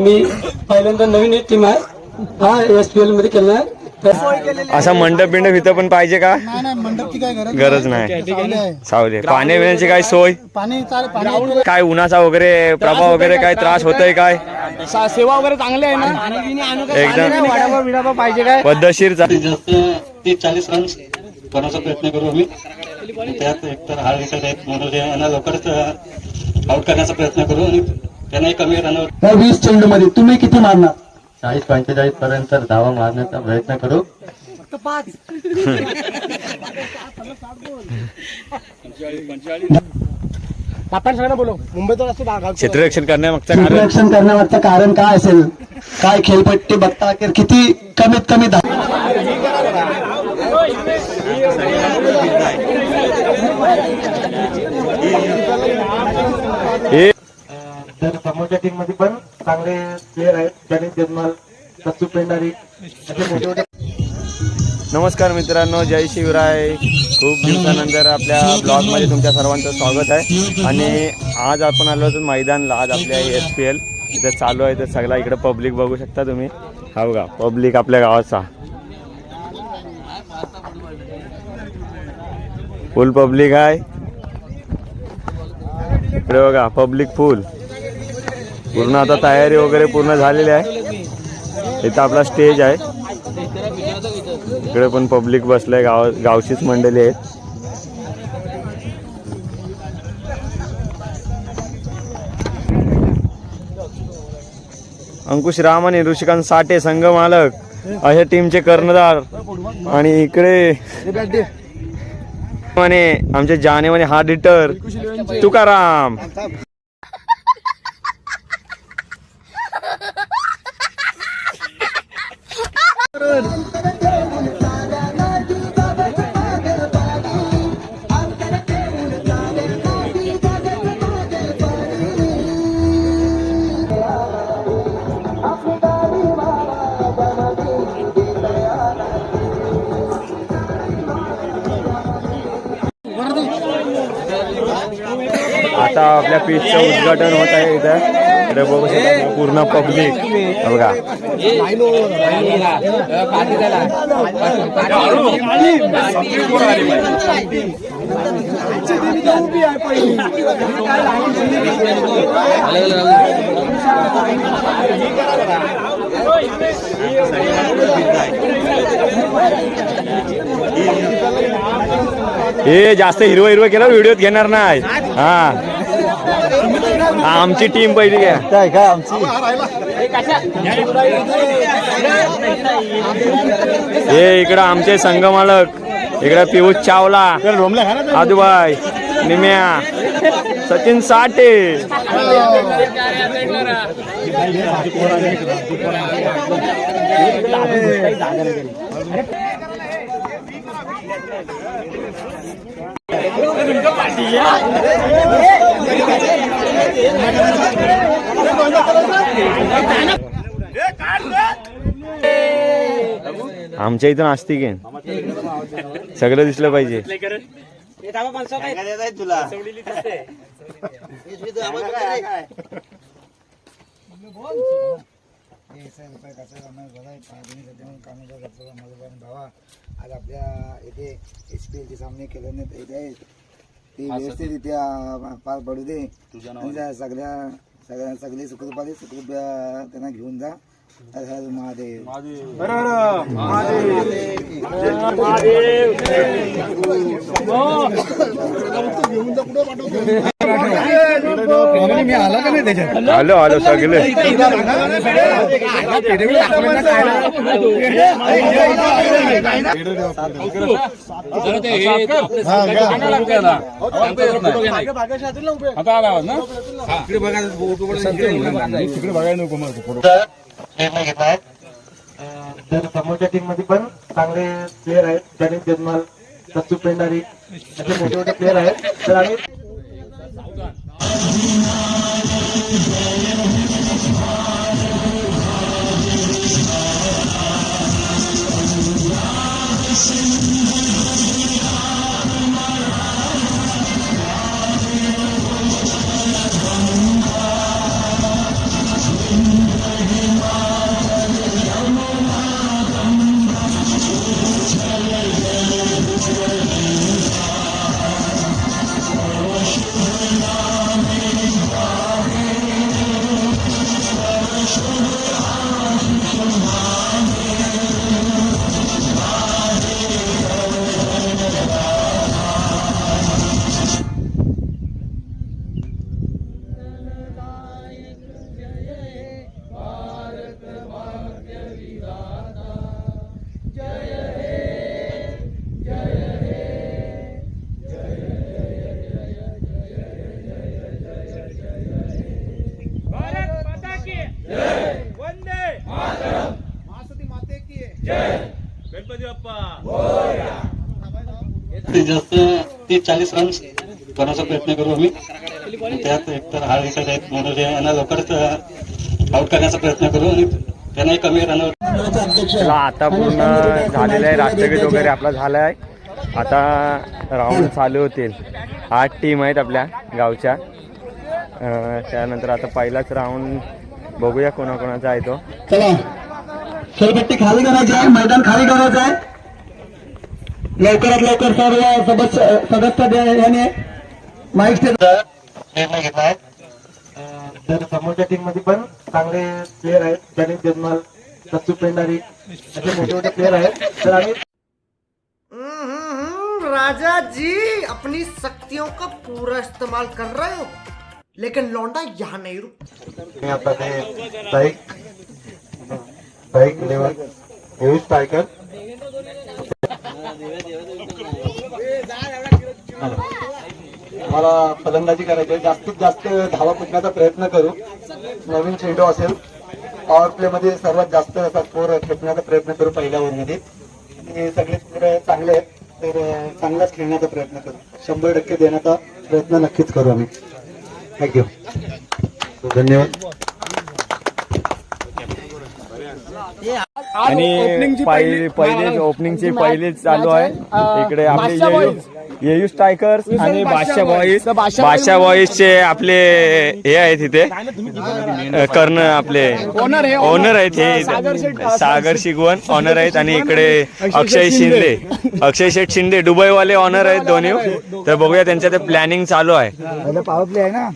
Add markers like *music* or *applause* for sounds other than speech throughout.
मी पहिल्यांदा नवीन एक टीम आहे. हा एस पी एलमध्ये केलं आहे. असा मंडप बिंडप इथं पण पाहिजे का? नाही नाही मंडपची काय गरज गरज नाही. सावली पाण्या बिण्याची काय सोय? पाणी काय उन्हाचा वगैरे प्रभाव वगैरे काय त्रास होतोय काय? सेवा वगैरे चांगली आहे ना? एकदम. पाहिजे काय? पद्धतशीर चा- जास्त तीस चाळीस रन बनवण्याचा प्रयत्न करू आम्ही. त्यात एकतर हार विकेट आहेत म्हणून यांना लवकरच आउट करण्याचा प्रयत्न करू आणि त्यांनाही कमी रनवर वीस चेंडू मध्ये तुम्ही किती मारणार? चाळीस पंचेचाळीस पर्यंत धावा मारण्याचा प्रयत्न करू. *laughs* *laughs* बोलो असते गाव क्षेत्ररक्षण करण्यामागचं कारण इंट्रॅक्शन करण्यामागचं कारण काय असेल? काय खेळपट्टी बघता की किती कमीत कमी धा- हे तर समोरच्या टीममध्ये पण चांगले प्लेअर आहेत. गणेश जन्माल सत्तू पेंडारी असे मोठे मोठे नमस्कार मित्रांनो जय शिवराय. खूप दिवसानंतर आपल्या ब्लॉगमध्ये तुमच्या सर्वांचं स्वागत आहे. आणि आज आपण आलो होतो मैदानला आज आपल्या एस पी एल इथं चालू आहे. तर सगळा इकडं पब्लिक बघू शकता तुम्ही. हा बघा पब्लिक आपल्या गावाचा. फुल पब्लिक आहे. इकडे बघा पब्लिक फुल पूर्ण आता तयारी वगैरे पूर्ण झालेली आहे. इथं आपला स्टेज आहे. इकडे पण पब्लिक बसलंय गाव गावचीच मंडळी आहेत. अंकुश राम आणि ऋषिकांत साठे संघ मालक अशा टीमचे कर्णधार. आणि इकडे म्हणे आमचे जाने म्हणे हा डिटर तुकाराम. *laughs* *laughs* उद्घाटन होत आहे इथं. इकडे बघू शकता पूर्ण पब्लिक. बघा. हे जास्त हिरवं हिरवं केलं व्हिडिओत घेणार नाही. हा हा, आमची टीम पहिली घ्या. काय काय आमची? हे इकडं आमचे संघ मालक. इकडं पियुष चावला. आदुबाई निम्या सचिन साठे. आमच्या इथं असते की सगळं दिसलं पाहिजे भावा आज आपल्या इथे एस पी एलचे सामने केले नाही आहेत. ते व्यवस्थितरित्या पार पडू दे. आणि सगळ्या सगळ्या सगळे सुखरूपाले सुखरूप अं, त्यांना घेऊन जा. हर हर महादेव. मी आला का नाही त्याच्यात? आलो आलो सगळे. निर्णय घेतला आहे तर समोरच्या टीममध्ये पण चांगले प्लेअर आहेत गणेश जन्माल सत्तू पेंडारी असे मोठे मोठे प्लेअर आहेत तर आम्ही Adinale Jayam जास्तीत जास्त तीस चाळीस रन्स करण्याचा प्रयत्न करू आम्ही. त्यात एकतर हार हिटर आहेत म्हणून यांना लवकरच आउट करण्याचा प्रयत्न करू आणि त्यांनाही कमी रनवर चला आता पूर्ण झालेलं आहे राष्ट्रगीत वगैरे आपला झाला आहे आता राऊंड चालू होतील. आठ टीम आहेत आपल्या गावच्या. त्यानंतर आता पहिलाच राऊंड बघूया कोणाकोणाचा आहे तो. चला. खेळपट्टी खाली करायची आहे मैदान खाली करायचं आहे. लवकरात लवकर सर्व सदस्य सदस्य याने माईक निर्णय घेतला आहे. तर समोरच्या टीम मध्ये पण चांगले आहेत जन्माल सच्चू पेंडारी असे मोठे मोठे प्लेअर आहेत तर आम्ही हम्म, राजा जी अपनी शक्तियों का पूरा इस्तेमाल कर रहे हो। लेकिन लौंडा यहाँ नहीं रुक आता ते साईक साईक लेवल मला फलंदाजी करायची आहे. जास्तीत जास्त धावा कुठण्याचा प्रयत्न करू. नवीन चेंडू असेल. पॉवर प्ले मध्ये सर्वात जास्त असा स्कोर खेळण्याचा प्रयत्न करू पहिल्या ओव्हरमध्ये आणि सगळे स्कोर चांगले आहेत. तर चांगलाच खेळण्याचा प्रयत्न करू. शंभर टक्के देण्याचा प्रयत्न नक्कीच करू आम्ही. थँक्यू धन्यवाद. आणि पहिले पहिलेच ओपनिंगची पहिलेच चालू आहे. इकडे आपले येयू- स्ट्रायकर्स आणि बादशाह बॉईज बादशाह बॉईजचे आपले हे आहेत इथे. कर्ण आपले. ओनर आहेत हे सागर शिगवण ऑनर आहेत आणि इकडे अक्षय शिंदे. अक्षय शेठ शिंदे. दुबईवाले ऑनर आहेत दोन्ही. तर बघूया त्यांच्या ते प्लॅनिंग चालू आहे. पॉवर प्ले आहे ना?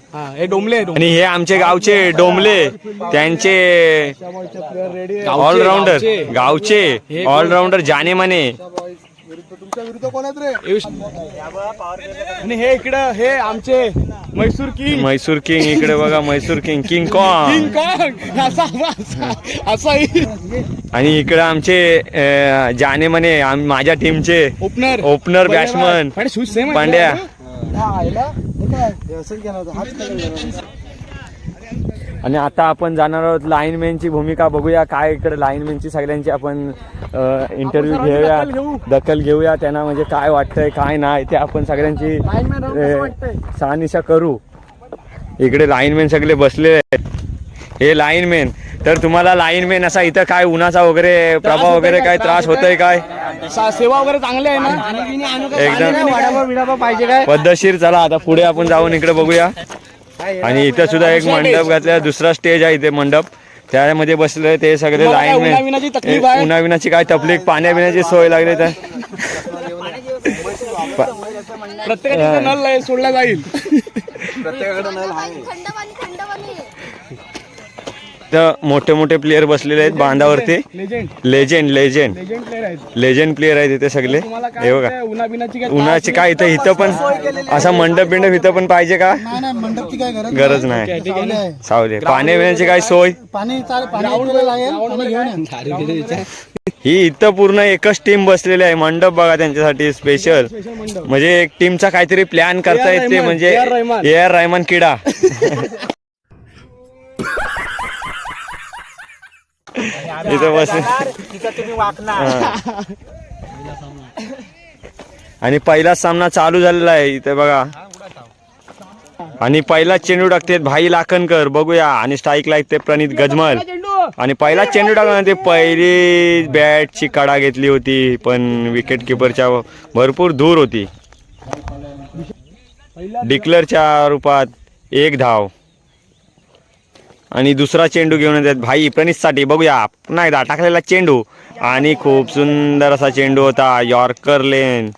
आणि हे आमचे गावचे डोंबले. त्यांचे ऑलराऊंडर गावचे. ऑलराऊंडर जाने माने. आणि हे इकडं हे आमचे मैसूर किंग. म्हैसूर किंग इकडे बघा Mysore king. King kong kong असा असा असाही आणि इकडे आमचे अं, जाने माने आम- माझ्या टीमचे ओपनर ओपनर बॅट्समन पण शूज सेम पांड्या आणि आता आपण जाणार आहोत लाईनमॅनची भूमिका बघूया. काय इकडे लाईनमॅनची सगळ्यांची आपण इंटरव्ह्यू घेऊया. दखल घेऊया त्यांना म्हणजे काय वाटतंय काय नाही ते आपण सगळ्यांची अ, शहानिशा करू. इकडे लाईनमॅन सगळे बसलेले आहेत. हे लाईनमॅन तर तुम्हाला लाईनमॅन असा इथं काय उन्हाचा वगैरे प्रभाव वगैरे काय त्रास होतोय काय? सेवा वगैरे चांगले आहे ना? एकदम. पद्धतशीर चला आता पुढे आपण जाऊन इकडे बघूया. आणि इथं सुद्धा एक मंडप घातला दुसरा स्टेज आहे इथे मंडप. त्यामध्ये बसले ते सगळे लाईन उन्हाविनाची काय तकलीफ? पाण्या पिण्याची सोय लागली तर. *laughs* आहे, सोडला जाईल. थंडवानी तर मोठे मोठे प्लेअर बसलेले आहेत बांधावरती. Legend legend legend legend player आहेत. लेजेंड प्लेअर आहेत इथे सगळे. हे बघा. उन्हाची काय इथं इथं पण असा मंडप बिंडप इथं पण पाहिजे का? गरज गरज नाही. सावले पाण्या पिण्याची काय सोय? पाणी पाणी *laughs* ही इथं पूर्ण एकच टीम बसलेली आहे. मंडप बघा त्यांच्यासाठी स्पेशल म्हणजे एक टीमचा काहीतरी प्लॅन करता येते म्हणजे. ए आर रहमान किडा. *laughs* इथं बस. आणि पहिलाच सामना चालू झालेला आहे इथे बघा. आणि पहिलाच चेंडू टाकते भाई लाखनकर बघूया. आणि स्ट्राईक लागते प्रणित गजमल. आणि पहिला चेंडू टाकला ते पहिली बॅटची कडा घेतली होती पण विकेट किपरच्या भरपूर दूर होती. डिक्लरच्या रूपात एक धाव. आणि दुसरा चेंडू घेऊन येतात. भाई प्रणितसाठी बघूया. पुन्हा एकदा टाकलेला चेंडू. आणि खूप सुंदर असा चेंडू होता यॉर्कर लेन.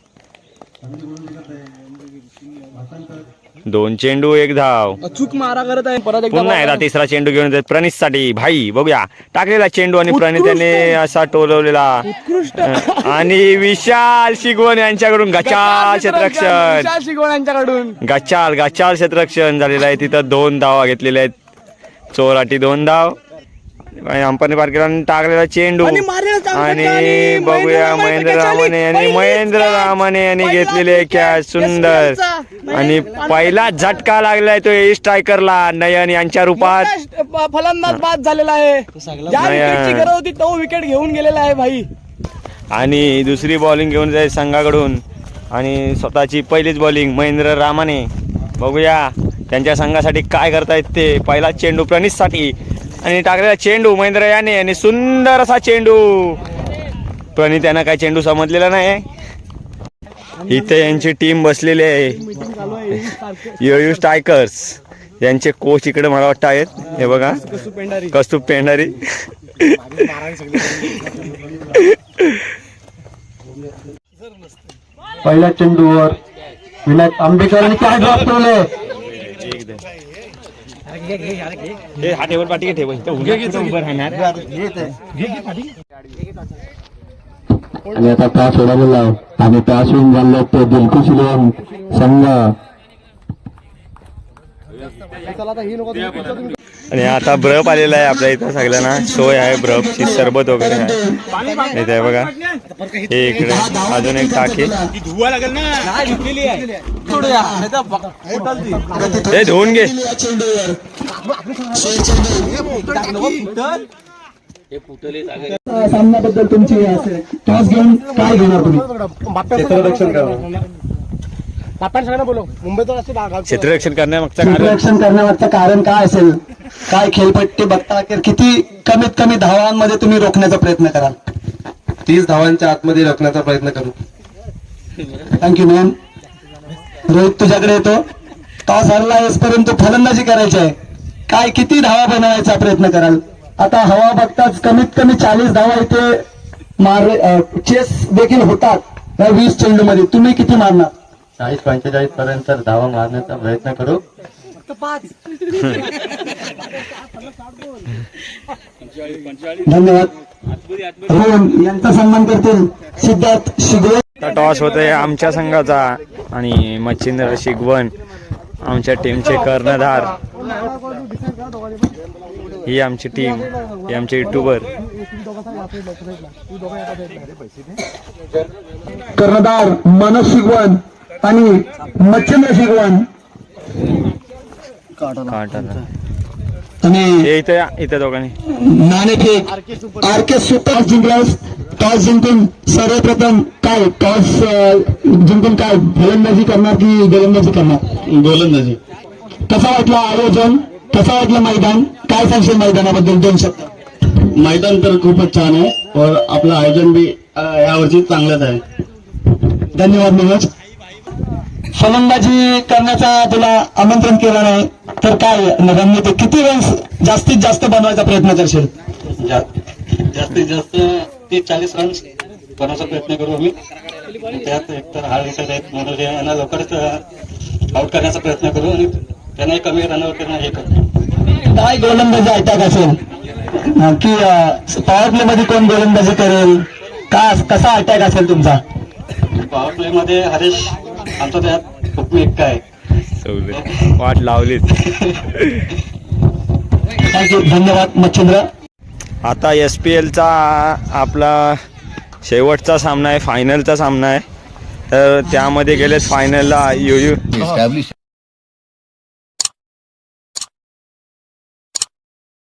दोन चेंडू एक धाव. अचूक मारा करत आहे परत पुन्हा एकदा तिसरा चेंडू घेऊन येतात प्रणित साठी भाई बघूया. टाकलेला चेंडू आणि प्रणित याने असा टोलवलेला. आणि विशाल शिगवण यांच्याकडून. गचाल क्षेत्ररक्षण. विशाल शिकवण यांच्याकडून. गचाल गचाल क्षेत्ररक्षण झालेलं आहे. तिथं दोन धावा घेतलेल्या आहेत. चोराटी दोन धाव. आणि अंपाने पार केला आणि टाकलेला चेंडू. आणि मारलेला चांगला आणि आणि बघूया महेंद्र रामाने आणि महेंद्र. रामाने यांनी घेतलेले. कॅच सुंदर. आणि पहिला झटका लागलाय तो ए स्ट्रायकरला नयन यांच्या रूपात. फलंदाज बाद झालेला आहे. गरज होती तो विकेट घेऊन गेलेला आहे भाई. आणि दुसरी बॉलिंग घेऊन जाईल संघाकडून. आणि स्वतःची पहिलीच बॉलिंग महेंद्र रामाने. बघूया. त्यांच्या संघासाठी काय करतायत ते? पहिला चेंडू प्रणितसाठी आणि टाकलेला चेंडू महेंद्र याने आणि सुंदर असा चेंडू. प्रणित यांना काय चेंडू समजलेला नाही इथे यांची टीम बसलेली आहे. योयू स्ट्रायकर्स यांचे कोच इकडे मला वाटतं आहेत. हे बघा. कस्तुप पेंढारी. पहिल्या चेंडूवर विनायक आंबेकरांनी काय ड्रॉप ठेवले हे हा टेबल पाठी ठेव इथं उभं- राहणार. आणि आता आहे आणि होऊन झालं ते दिलखुश लेन संघ आणि आता ब्रप आलेला आहे आपल्या इथं सगळ्यांना. सोय आहे ब्रपची सरबत वगैरे आहे. इथे आहे बघा. हे इकडे अजून एक टाकी. हे धुवून घे. सामन्याबद्दल तुमची हे टॉस घेऊन काय घेणार तुम्ही? क्षेत्ररक्षण करण्यामागचं कारण? क्षेत्ररक्षण करण्यामागचं कारण काय असेल? काय खेळपट्टी बघता किती कमीत कमी धावांमध्ये तुम्ही रोखण्याचा प्रयत्न कराल? तीस धावांच्या आतमध्ये रोखण्याचा प्रयत्न करू. थँक्यू मॅम रोहित तुझ्याकडे येतो. टॉस हरला आहेस परंतु फलंदाजी करायची आहे. काय किती धावा बनवायचा प्रयत्न कराल? आता हवा बघताच कमीत कमी चाळीस धावा इथे मार चेस देखील होतात. या वीस चेंडू मध्ये तुम्ही किती मारणार? चाळीस पंचेचाळीस पर्यंत धावा मारण्याचा प्रयत्न करू. धन्यवाद. रोहन यांचा सन्मान करतील सिद्धार्थ शिगवे. आता टॉस होत आहे आमच्या संघाचा आणि मच्छिंद्र शिगवण आमच्या टीमचे कर्णधार. ही आमची टीम ही आमचे युट्यूबर कर्णधार मनोज शिगवण आणि मच्छिंद्र शिगवण काटाला आणि इथं या इथं दोघांनी. नाणेफेक आर के सुपर जिंकलास टॉस जिंकून सर्वप्रथम काय टॉस जिंकून काय फलंदाजी करणार की गोलंदाजी करणार? गोलंदाजी. कसा वाटलं आयोजन? कसा वाटलं मैदान? काय सांगशील मैदानाबद्दल दोन शब्द? मैदान तर खूपच छान आहे और आपलं आयोजन बी यावर्षी चांगलंच आहे. धन्यवाद मनोज. फलंदाजी करण्याचा तुला आमंत्रण केलं नाही. तर काय रणनीती किती रन्स जास्तीत जास्त बनवायचा प्रयत्न करशील? जास्तीत जास्त तीस चाळीस रन्स बनवायचा प्रयत्न करू आम्ही. त्यात एकतर हा विकेट आहेत मनोज यांना लवकरच आउट करण्याचा प्रयत्न करू आणि त्यांनाही कमी रनआउट करणं हे करू काय गोलंदाजी अटॅक असेल? की पॉवर प्ले मध्ये कोण गोलंदाजी करेल? का कसा अटॅक असेल तुमचा? पॉवर प्ले मध्ये हरेश आमचा त्यात खूप एकटा आहे वाट लावलीच. धन्यवाद मच्छिंद्र. आता एस पी एलचा आपला शेवटचा सामना आहे फायनलचा सामना आहे. तर त्यामध्ये गेलेत फायनलला यू यू.